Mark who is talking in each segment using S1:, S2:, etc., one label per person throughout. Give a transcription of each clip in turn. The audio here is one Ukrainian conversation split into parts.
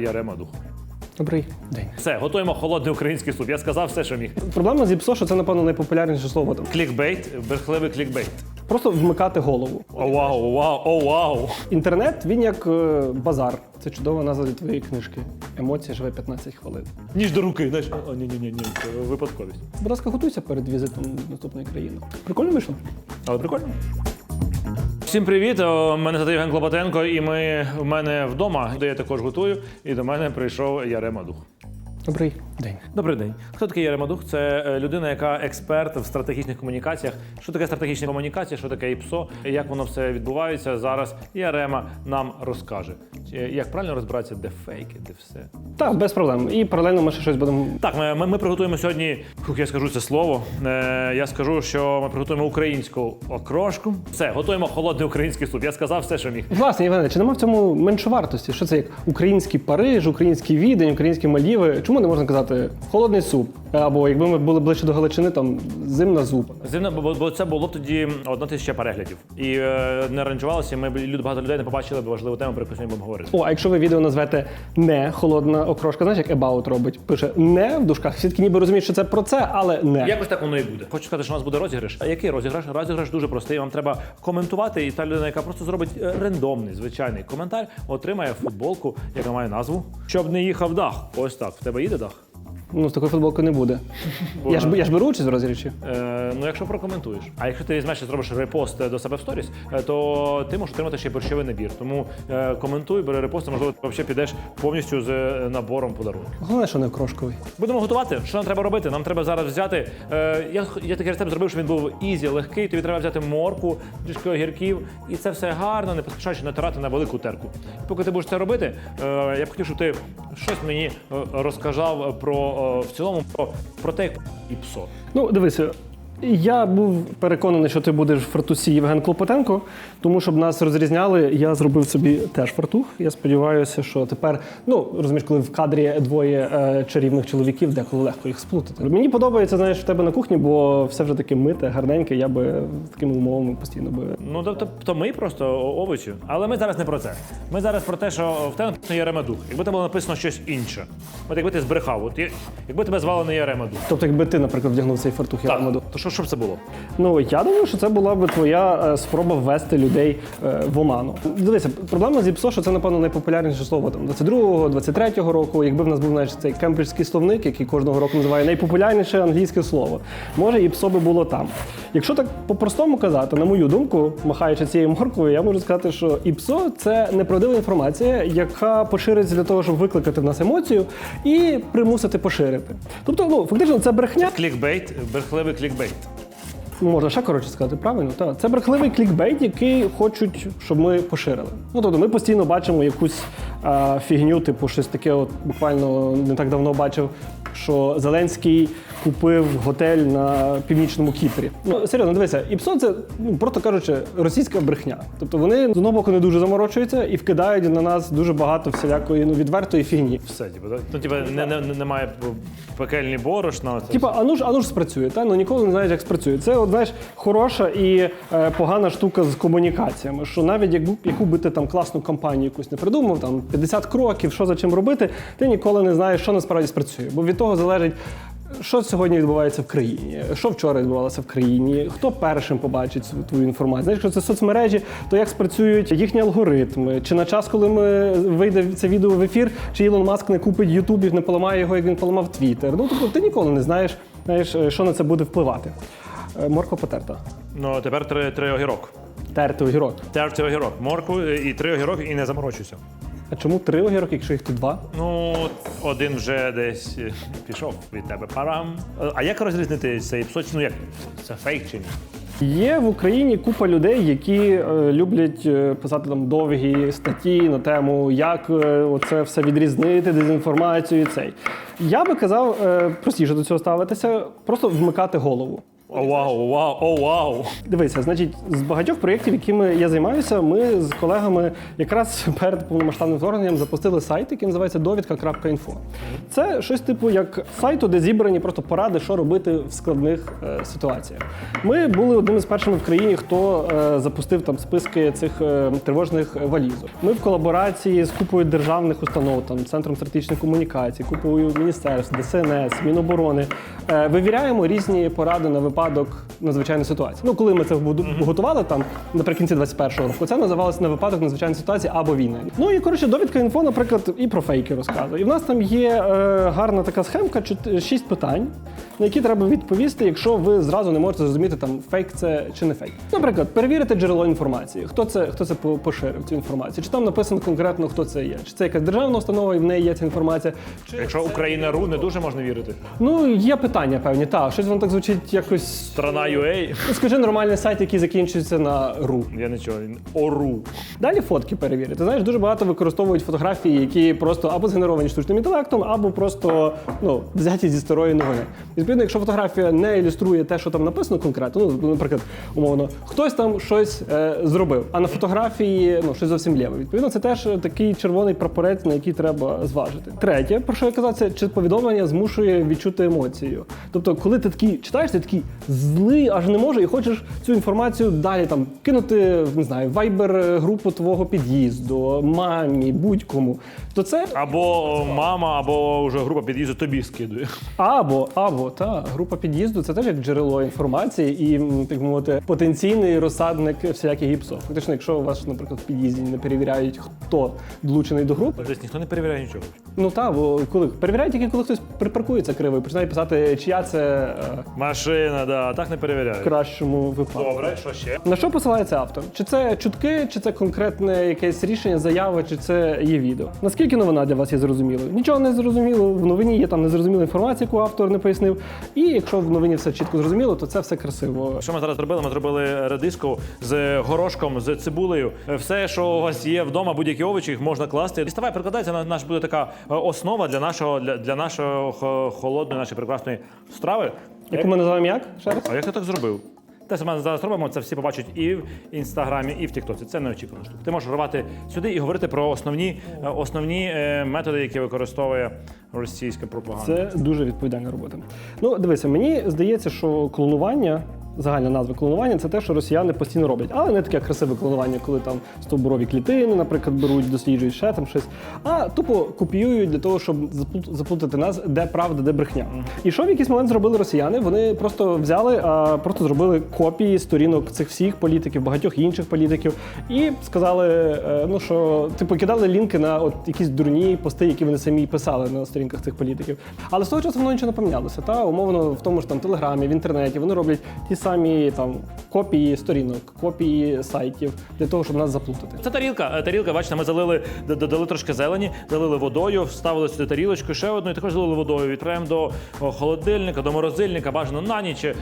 S1: Ярема дух.
S2: Добрий день.
S1: Все, готуємо холодний український суп. Я сказав все, що міг.
S2: Проблема з ІПСО, що це, напевно, найпопулярніше слово там.
S1: Клікбейт, брехливий клікбейт.
S2: Просто вмикати голову.
S1: О, вау, о, вау, о, вау.
S2: Інтернет він як е, базар. Це чудова назва для твоєї книжки. Емоція живе 15 хвилин.
S1: Ніж до руки, знаєш. О, ні, ні, ні, ні, це випадковість.
S2: Будь ласка, готуйся перед візитом в наступної країни. Прикольно вийшло?
S1: Але прикольно. Всім привіт! Мене звати Євген Клопотенко, і ми в мене вдома, де я також готую, і до мене прийшов Ярема Дух.
S2: Добрий день.
S1: Добрий день. Хто такий Ярема Дух? Це е, людина, яка експерт в стратегічних комунікаціях. Що таке стратегічні комунікації, що таке ІПСО, як воно все відбувається. Зараз Ярема нам розкаже. Як правильно розбиратися, де фейки, де все.
S2: Так, без проблем. І паралельно ми ще щось будемо.
S1: Так, ми, ми, ми приготуємо сьогодні. Фух, я скажу це слово. Е, я скажу, що ми приготуємо українську окрошку. Все, готуємо холодний український суп. Я сказав все, що міг.
S2: Власне, Євгене, чи нема в цьому меншовартості? Що це як український Париж, український Відень, українські Мальдіви? Чому не можна казати холодний суп? Або якби ми були ближче до Галичини, там зимна зупа.
S1: Зимно, бо, бо це було б тоді одна тисяча переглядів. І е, не ранжувалося, ми б люди багато людей не побачили б важливу тему, про яку сьогодні будемо говорити.
S2: О, а якщо ви відео назвете не холодна окрошка, знаєш, як About робить? Пише не в дужках. Всі таки ніби розуміють, що це про це, але не.
S1: Якось так воно і буде. Хочу сказати, що у нас буде розіграш. А який розіграш? Розіграш дуже простий. Вам треба коментувати, і та людина, яка просто зробить е, рандомний, звичайний коментар, отримає футболку, яка має назву Щоб не їхав дах. Ось так. В тебе їде дах?
S2: Ну, з такою футболкою не буде.
S1: Бо-
S2: Я ж, я ж беру участь в розіграші.
S1: Е, ну, якщо прокоментуєш. А якщо ти візьмеш і зробиш репост е, до себе в сторіс, е, то ти можеш отримати ще й борщовий набір. Тому е, коментуй, бери репост, і, можливо, ти взагалі підеш повністю з е, набором подарунків.
S2: Головне, що не окрошковий.
S1: Будемо готувати. Що нам треба робити? Нам треба зараз взяти. Е, я, я такий рецепт зробив, щоб він був ізі, легкий. Тобі треба взяти морку, трішки огірків, і це все гарно, не поспішаючи натирати на велику терку. І поки ти будеш це робити, е, я б хотів, щоб ти щось мені е, розказав про в цілому про, про те, як і псо.
S2: Ну, дивися. Я був переконаний, що ти будеш в фартусі Євген Клопотенко, тому щоб нас розрізняли, я зробив собі теж фартух. Я сподіваюся, що тепер, ну розумієш, коли в кадрі двоє е, чарівних чоловіків, деколи легко їх сплутати. Мені подобається, знаєш, в тебе на кухні, бо все вже таке мите, гарненьке. Я би такими умовами постійно би.
S1: Ну тобто, то ми просто овочі. Але ми зараз не про це. Ми зараз про те, що в тебе написано Яремадух. Якби там було написано щось інше. От якби ти збрехав, от якби тебе звали не Ярема Дух.
S2: Тобто, якби ти, наприклад, вдягнув цей фартух, я
S1: то що, що б це було?
S2: Ну я думаю, що це була б твоя е, спроба ввести людей е, в оману. Дивися, проблема з ІПСО, що це, напевно, найпопулярніше слово там 22-го, 23-го року. Якби в нас був знаєш, цей кембриджський словник, який кожного року називає найпопулярніше англійське слово. Може, ІПСО би було там. Якщо так по-простому казати, на мою думку, махаючи цією морквою, я можу сказати, що ІПСО це неправдива інформація, яка пошириться для того, щоб викликати в нас емоцію і примусити поширити. Тобто, ну фактично, це брехня.
S1: Клікбейт, брехливий клікбейт.
S2: Можна ще коротше сказати, правильно? Та Це брехливий клікбейт, який хочуть, щоб ми поширили. Ну тобто ми постійно бачимо якусь а, фігню, типу щось таке, от буквально не так давно бачив, що Зеленський купив готель на північному Кіпрі. Ну серйозно, дивися, ІПСО це, ну просто кажучи, російська брехня. Тобто вони з одного боку не дуже заморочуються і вкидають на нас дуже багато всілякої ну, відвертої фігні.
S1: Все, типу, так? Ну, типу, не, не, не- немає пекельні борошна.
S2: Типа, а ну ж, а ну ж спрацює, та ну ніколи не знаєш, як спрацює. Це, от, знаєш, хороша і е, погана штука з комунікаціями. Що навіть яку, яку би ти там класну кампанію якусь не придумав, там 50 кроків, що за чим робити, ти ніколи не знаєш, що насправді спрацює. Бо від того залежить. Що сьогодні відбувається в країні? Що вчора відбувалося в країні? Хто першим побачить твою інформацію? Знаєш, якщо це соцмережі, то як спрацюють їхні алгоритми? Чи на час, коли ми вийде це відео в ефір, чи Ілон Маск не купить Ютуб і не поламає його, як він поламав Твіттер? Ну тобто ти ніколи не знаєш, знаєш, що на це буде впливати. Е, Морква потерта.
S1: Ну, тепер три, три огірок.
S2: Терти огірок.
S1: Терти огірок. Морку і три огірок, і не заморочуйся.
S2: А чому три огірок, якщо їх тут два?
S1: Ну, один вже десь е, пішов від тебе парам. А як розрізнити цей псоч? Ну як? Це фейк чи ні?
S2: Є в Україні купа людей, які е, люблять е, писати там довгі статті на тему, як е, оце все відрізнити, дезінформацію і цей. Я би казав е, простіше до цього ставитися, просто вмикати голову.
S1: О, вау, вау, о, вау.
S2: Дивися, значить, з багатьох проєктів, якими я займаюся, ми з колегами якраз перед повномасштабним вторгненням запустили сайт, який називається довідка.інфо. Це щось типу як сайту, де зібрані просто поради, що робити в складних е, ситуаціях. Ми були одними з першими в країні, хто е, запустив там списки цих е, тривожних валізок. Ми в колаборації з купою державних установ, там центром стратегічних комунікацій, купою міністерств, ДСНС, Міноборони. е, Вивіряємо різні поради на випадок надзвичайної ситуації. Ну, коли ми це готували там наприкінці 21-го року, це називалося на випадок надзвичайної ситуації або війни. Ну і коротше, довідка інфо, наприклад, і про фейки розказує. І в нас там є е, гарна така схемка, шість питань, на які треба відповісти, якщо ви зразу не можете зрозуміти, там фейк це чи не фейк. Наприклад, перевірити джерело інформації. Хто це, хто це поширив цю інформацію? Чи там написано конкретно, хто це є? Чи це якась державна установа і в неї є ця інформація? Чи
S1: Якщо Україна ру, не дуже можна вірити.
S2: Ну, є питання певні. Так, щось воно так звучить якось.
S1: Страна UA.
S2: Ну, скажи нормальний сайт, який закінчується на ру.
S1: Я нічого. Ору.
S2: Далі фотки перевірити. Знаєш, дуже багато використовують фотографії, які просто або згенеровані штучним інтелектом, або просто ну, взяті зі старої новини. Відповідно, якщо фотографія не ілюструє те, що там написано конкретно, ну, наприклад, умовно, хтось там щось е, зробив, а на фотографії ну, щось зовсім лєве. Відповідно, це теж такий червоний прапорець, на який треба зважити. Третє, про що я казав, це чи повідомлення змушує відчути емоцію. Тобто, коли ти такий читаєш, ти такий злий, аж не може, і хочеш цю інформацію далі там кинути, не знаю, вайбер групу твого під'їзду, мамі, будь-кому. То це
S1: Або мама, або вже група під'їзду тобі скидує.
S2: або, або та група під'їзду це теж як джерело інформації і так мовити потенційний розсадник всіляких гіпсов. Фактично, якщо у вас, наприклад, в під'їзді не перевіряють, хто долучений до групи,
S1: Тобто ніхто не перевіряє нічого.
S2: ну та бо коли перевіряють тільки коли хтось припаркується криво і починає писати, чия це е,
S1: Машина, да, так не
S2: в кращому випадку.
S1: Добре, що ще?
S2: На що посилається автор? Чи це чутки, чи це конкретне якесь рішення, заява, чи це є відео? Наскільки новина для вас є зрозумілою? Нічого не зрозуміло. В новині є там незрозуміла інформація, яку автор не пояснив. І якщо в новині все чітко зрозуміло, то це все красиво.
S1: Що ми зараз зробили? Ми зробили редиску з горошком, з цибулею. Все, що у вас є вдома, будь-які овочі, їх можна класти. Діставай, прикладається на наш буде така е, основа для нашого для, для нашого холодної, нашої прекрасної страви.
S2: Яку ми називаємо як? Ще раз?
S1: А як ти так зробив? Те саме зараз робимо, це всі побачать і в інстаграмі, і в Тіктоці. Це неочікувано штука. Ти можеш рвати сюди і говорити про основні, е, основні е, методи, які використовує російська пропаганда.
S2: Це дуже відповідальна робота. Ну, дивися, мені здається, що клонування. Загальна назва клонування це те, що росіяни постійно роблять, але не таке красиве клонування, коли там стовбурові клітини, наприклад, беруть, досліджують ще там щось. А тупо копіюють для того, щоб заплутати нас, де правда, де брехня. І що в якийсь момент зробили росіяни? Вони просто взяли, а просто зробили копії сторінок цих всіх політиків, багатьох інших політиків, і сказали, е, ну що типу кидали лінки на от якісь дурні пости, які вони самі писали на сторінках цих політиків. Але з того часу воно нічого не помінялося. Та умовно в тому ж там телеграмі, в інтернеті вони роблять ті самі там копії сторінок, копії сайтів для того, щоб нас заплутати.
S1: Це тарілка. Е, Тарілка, бачите, ми залили, додали трошки зелені, залили водою, вставили сюди тарілочку, ще одну, і також залили водою. Відправимо до холодильника, до морозильника, бажано на ніч. Е,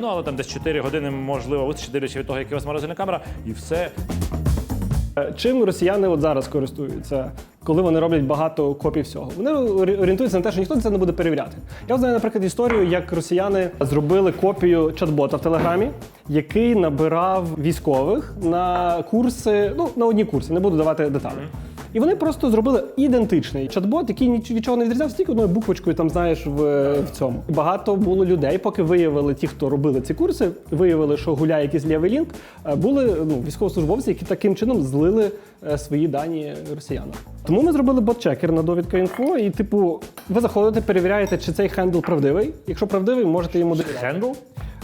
S1: ну, але там десь 4 години, можливо, вистачить дивлячись від того, яка у вас морозильна камера, і все.
S2: Е, Чим росіяни от зараз користуються, коли вони роблять багато копій всього? Вони орієнтуються на те, що ніхто це не буде перевіряти. Я знаю, наприклад, історію, як росіяни зробили копію чат-бота в Телеграмі, який набирав військових на курси, ну на одні курси, не буду давати деталі. І вони просто зробили ідентичний чат-бот, який від чого не відрізнявся, тільки одною буквочкою, там знаєш, в, в цьому. Багато було людей, поки виявили ті, хто робили ці курси, виявили, що гуляє якийсь лівий лінк. е, Були ну, військовослужбовці, які таким чином злили е, свої дані росіянам. Тому ми зробили бот-чекер на довідка інфо, і типу, ви заходите, перевіряєте, чи цей хендл правдивий. Якщо правдивий, можете йому довіряти.
S1: Хендл.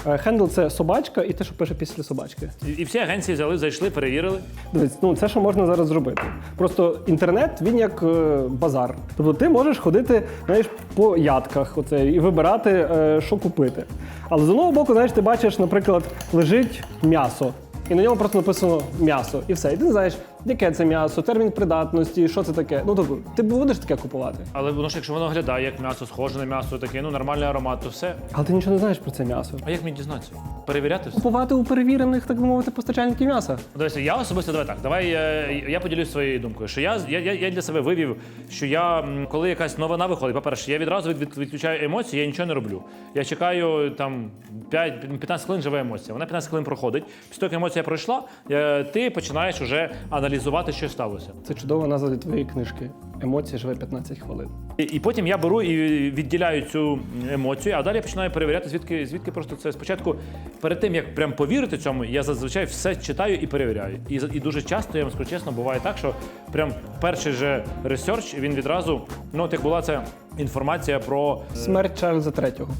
S2: Е, Хендл це собачка і те, що пише після собачки.
S1: І, і всі агенції взяли, зайшли, перевірили.
S2: Дивись, ну це що можна зараз зробити. Просто інтернет він як е, базар. Тобто ти можеш ходити, знаєш, по ядках оце, і вибирати, е, що купити. Але з одного боку, знаєш, ти бачиш, наприклад, лежить м'ясо. І на ньому просто написано м'ясо, і все. І ти не знаєш, яке це м'ясо, термін придатності, що це таке. Ну тобто, ти будеш таке купувати.
S1: Але воно ж, якщо воно виглядає як м'ясо, схоже на м'ясо, таке, ну нормальний аромат, то все.
S2: Але ти нічого не знаєш про це м'ясо.
S1: А як мені дізнатися? Перевіряти все?
S2: Купувати у перевірених, так би мовити, постачальників м'яса.
S1: Дивися, я особисто давай так. Давай е, я поділюсь своєю думкою. Що я, я, я, я для себе вивів, що я м, коли якась новина виходить, по-перше, я відразу від, від, відключаю емоції, я нічого не роблю. Я чекаю там 5, 15 хвилин живе емоція. Вона 15 хвилин проходить. Після того, як емоція пройшла, е, ти починаєш вже аналізувати, що сталося.
S2: Це чудова назва для твоєї книжки. Емоція живе 15 хвилин.
S1: І, і потім я беру і відділяю цю емоцію, а далі я починаю перевіряти, звідки, звідки просто це спочатку. Перед тим як прям повірити цьому, я зазвичай все читаю і перевіряю. І, і дуже часто, я вам скажу чесно, буває так, що прям перший же ресерч він відразу, ну от як була ця інформація про
S2: Смерть Чарльза третього.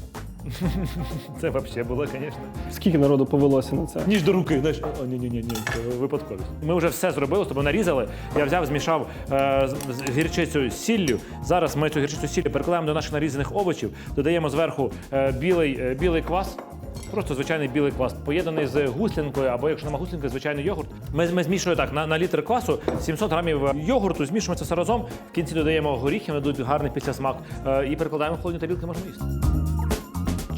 S1: це взагалі було, звісно.
S2: Скільки народу повелося на це?
S1: Ніж до руки, знаєш, о, ні, ні, ні, ні, це випадковість. Ми вже все зробили, з тобою нарізали. Я взяв, змішав е, з- з гірчицю з сіллю. Зараз ми цю гірчицю сіллю перекладаємо до наших нарізаних овочів, додаємо зверху е, білий, е, білий квас. Просто звичайний білий квас, поєднаний з гуслінкою, або якщо нема гуслінки, звичайний йогурт. Ми, ми змішуємо так на, на літр квасу 700 грамів йогурту, змішуємо це все разом. В кінці додаємо горіхи, вони дадуть гарний післясмак е, і перекладаємо в холодні тарілки, можна їсти.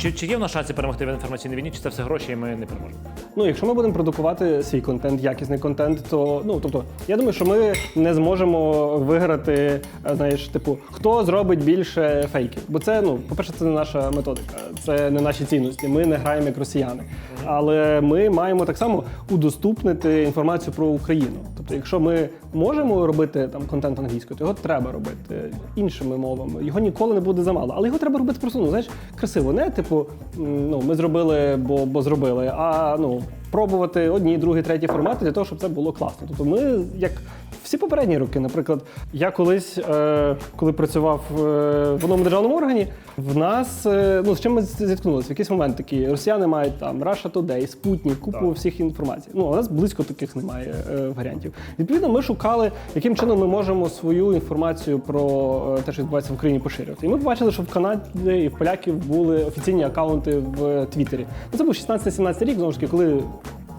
S1: Чи, чи є в нас шанси перемогти в інформаційній війні, чи це все гроші, і ми не переможемо?
S2: Ну, якщо ми будемо продукувати свій контент, якісний контент, то ну тобто, я думаю, що ми не зможемо виграти, е, знаєш, типу, хто зробить більше фейків. Бо це, ну, по-перше, це не наша методика, це не наші цінності. Ми не граємо як росіяни. Але ми маємо так само удоступнити інформацію про Україну. Тобто, якщо ми можемо робити там контент англійською, то його треба робити іншими мовами. Його ніколи не буде замало. Але його треба робити просто, ну знаєш, красиво. Не типу, ну ми зробили, бо, бо зробили, а ну пробувати одні, другі, треті формати для того, щоб це було класно. Тобто, ми як. Всі попередні роки, наприклад, я колись, е, коли працював е, в одному державному органі, в нас е, ну з чим ми зіткнулися? В якийсь момент такі росіяни мають там Russia Today, Спутник, купу
S1: Так.
S2: всіх інформацій. Ну, у нас близько таких немає е, варіантів. Відповідно, ми шукали, яким чином ми можемо свою інформацію про е, те, що відбувається в Україні, поширювати. І ми побачили, що в Канаді і в поляків були офіційні акаунти в Твіттері. Ну, це був 16-17 рік, знову ж таки, коли.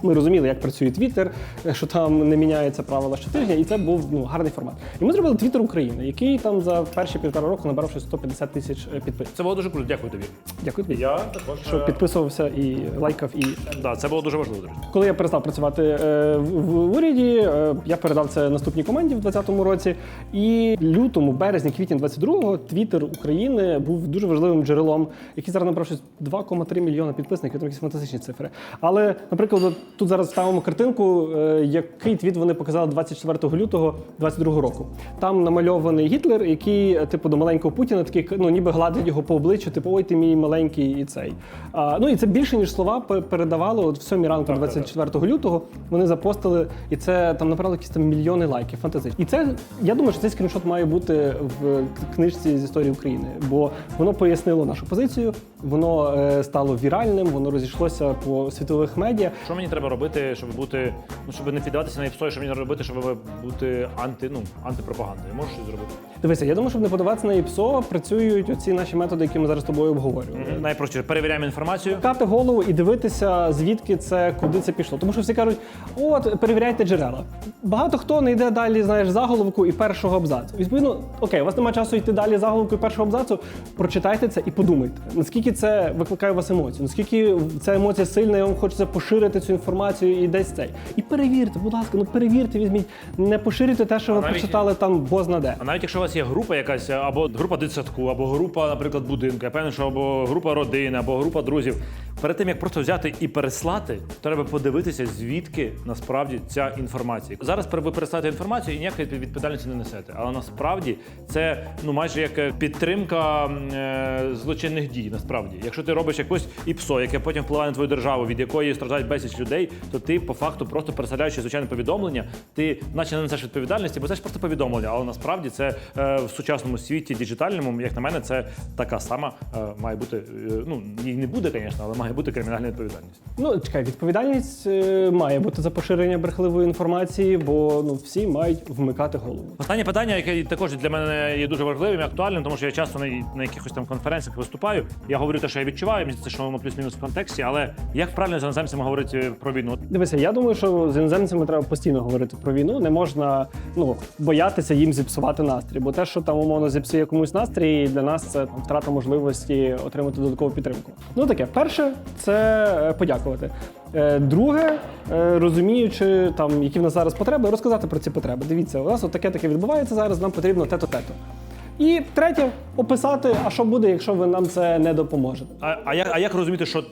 S2: Ми розуміли, як працює Твіттер, що там не міняються правила щотижня, і це був ну, гарний формат. І ми зробили Твіттер України, який там за перші півтора року набрав щось 150 тисяч е, підписів.
S1: Це було дуже круто. Дякую тобі.
S2: Дякую тобі,
S1: Я також
S2: що підписувався і лайкав, і
S1: Да, це було дуже важливо. Друзі.
S2: коли я перестав працювати е, в, в уряді, е, я передав це наступній команді в 2020 році. І лютому, березні, квітні 22-го Твіттер України був дуже важливим джерелом, який зараз набрав щось 2,3 мільйона підписників, там якісь фантастичні цифри. Але, наприклад, тут зараз ставимо картинку, е, який твіт вони показали 24 лютого 22 року. Там намальований Гітлер, який, е, типу, до маленького Путіна, такий, ну ніби гладить його по обличчю, типу, ой, ти мій маленький і цей. А, ну і це більше ніж слова пе- передавало. От в 7 ранку,
S1: Так, так,
S2: 24 лютого, вони запостили, і це там набрало якісь там мільйони лайків. Фантастично. І це я думаю, що цей скріншот має бути в книжці з історії України, бо воно пояснило нашу позицію, воно е, стало віральним, воно розійшлося по світових медіа.
S1: Що мені треба робити, щоб бути, ну щоб не піддаватися на іпсо, що мені треба робити, щоб бути анти, ну, антипропагандою? Можеш щось зробити?
S2: Дивися, я думаю, щоб не подаватися на ІПСО, працюють оці наші методи, які ми зараз з тобою обговорюємо.
S1: Найпростіше перевіряємо інформацію.
S2: Кати голову і дивитися, звідки це, куди це пішло. Тому що всі кажуть, от перевіряйте джерела. Багато хто не йде далі, знаєш, заголовку і першого абзацу. Відповідно, окей, у вас немає часу йти далі заголовку і першого абзацу. Прочитайте це і подумайте, наскільки це викликає у вас емоцію, наскільки ця емоція сильна, і вам хочеться поширити цю інформацію і десь цей. І перевірте, будь ласка, ну перевірте, візьміть, не поширюйте те, що ви
S1: навіть-
S2: прочитали там бозна де.
S1: А навіть якщо у вас є група якась, або група дитсадку, або група, наприклад, будинку, я певний, що або група родини, або група друзів. Перед тим як просто взяти і переслати, треба подивитися, звідки насправді ця інформація. Зараз ви переслати інформацію і ніякої відповідальності не несете. Але насправді це ну майже як е, підтримка е, злочинних дій. Насправді, якщо ти робиш якусь ІПСО, яке потім впливає на твою державу, від якої страждають безліч людей, то ти по факту просто переселяючи звичайне повідомлення, ти наче не несеш відповідальності, бо це ж просто повідомлення, але насправді це е, в сучасному світі діджитальному, як на мене, це така сама е, має бути. е, Ну їй не буде, звісно, але має бути кримінальна відповідальність.
S2: Ну, чекай, відповідальність е, має бути за поширення брехливої інформації, бо ну всі мають вмикати голову.
S1: Останнє питання, яке також для мене є дуже важливим і актуальним, тому що я часто на, на якихось там конференціях виступаю. Я говорю те, що я відчуваю, мені здається, що воно плюс-мінус в контексті, але як правильно з іноземцями говорити про війну?
S2: Дивися, я думаю, що з іноземцями треба постійно говорити про війну. Не можна ну боятися їм зіпсувати настрій, бо те, що там умовно зіпсує комусь настрій, для нас це там, втрата можливості отримати додаткову підтримку. Ну таке, перше, це е, подякувати. Е, Друге, е, розуміючи там, які в нас зараз потреби, розказати про ці потреби. Дивіться, у нас от таке таке відбувається зараз. Нам потрібно те-то, те-то. І третє, описати, а що буде, якщо ви нам це не допоможете.
S1: А, а, як, а як розуміти, що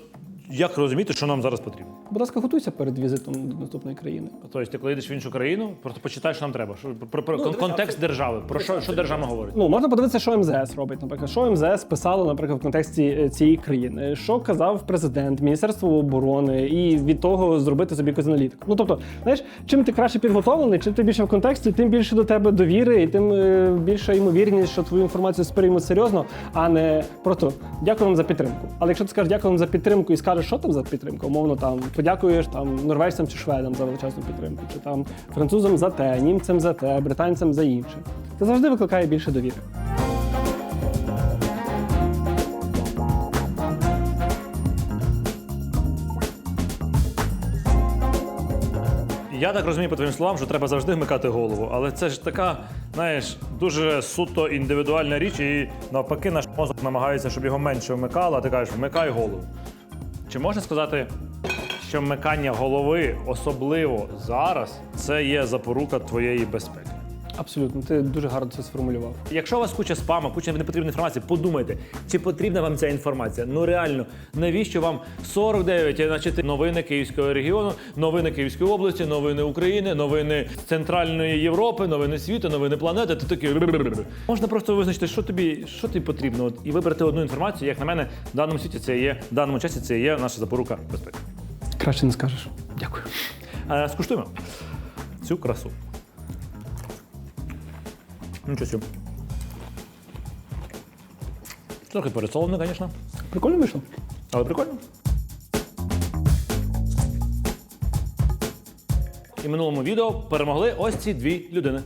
S1: як розуміти, що нам зараз потрібно?
S2: Будь ласка, готуйся перед візитом до наступної країни.
S1: Тобто, ти коли йдеш в іншу країну, просто почитай, що нам треба. Що, про, про кон- контекст держави. Про що, що держава говорить?
S2: Ну, можна подивитися, що МЗС робить. Наприклад, що МЗС писало, наприклад, в контексті е, цієї країни, що казав президент, Міністерство оборони, і від того зробити собі якусь аналітику. Ну тобто, знаєш, чим ти краще підготовлений, чим ти більше в контексті, тим більше до тебе довіри, і тим е, більша ймовірність, що твою інформацію сприймуть серйозно, а не просто дякую вам за підтримку. Але якщо ти скажеш дякую вам за підтримку і скажеш, що там за підтримка, умовно там подякуєш там норвежцям чи шведам за величезну підтримку, чи там французам за те, німцям за те, британцям за інше. Це завжди викликає більше довіри.
S1: Я так розумію по твоїм словам, що треба завжди вмикати голову. Але це ж така, знаєш, дуже суто індивідуальна річ, і навпаки, наш мозок намагається, щоб його менше вмикало, а ти кажеш, вмикай голову. Чи можна сказати, що вмикання голови, особливо зараз, це є запорука твоєї безпеки?
S2: Абсолютно, ти дуже гарно це сформулював.
S1: Якщо у вас куча спаму, куча непотрібної інформації, подумайте, чи потрібна вам ця інформація? Ну реально, навіщо вам 49, значить, новини Київського регіону, новини Київської області, новини України, новини Центральної Європи, новини світу, новини планети. Ти такий можна просто визначити, що тобі, що тобі потрібно, от, і вибрати одну інформацію. Як на мене, в даному світі це є, в даному часі це є наша запорука безпеки.
S2: Краще не скажеш. Дякую.
S1: Е, скуштуємо цю красу. Нічого. собі. Трохи пересолене, звісно,
S2: Прикольно вийшло?
S1: але прикольно. І в минулому відео перемогли ось ці дві людини.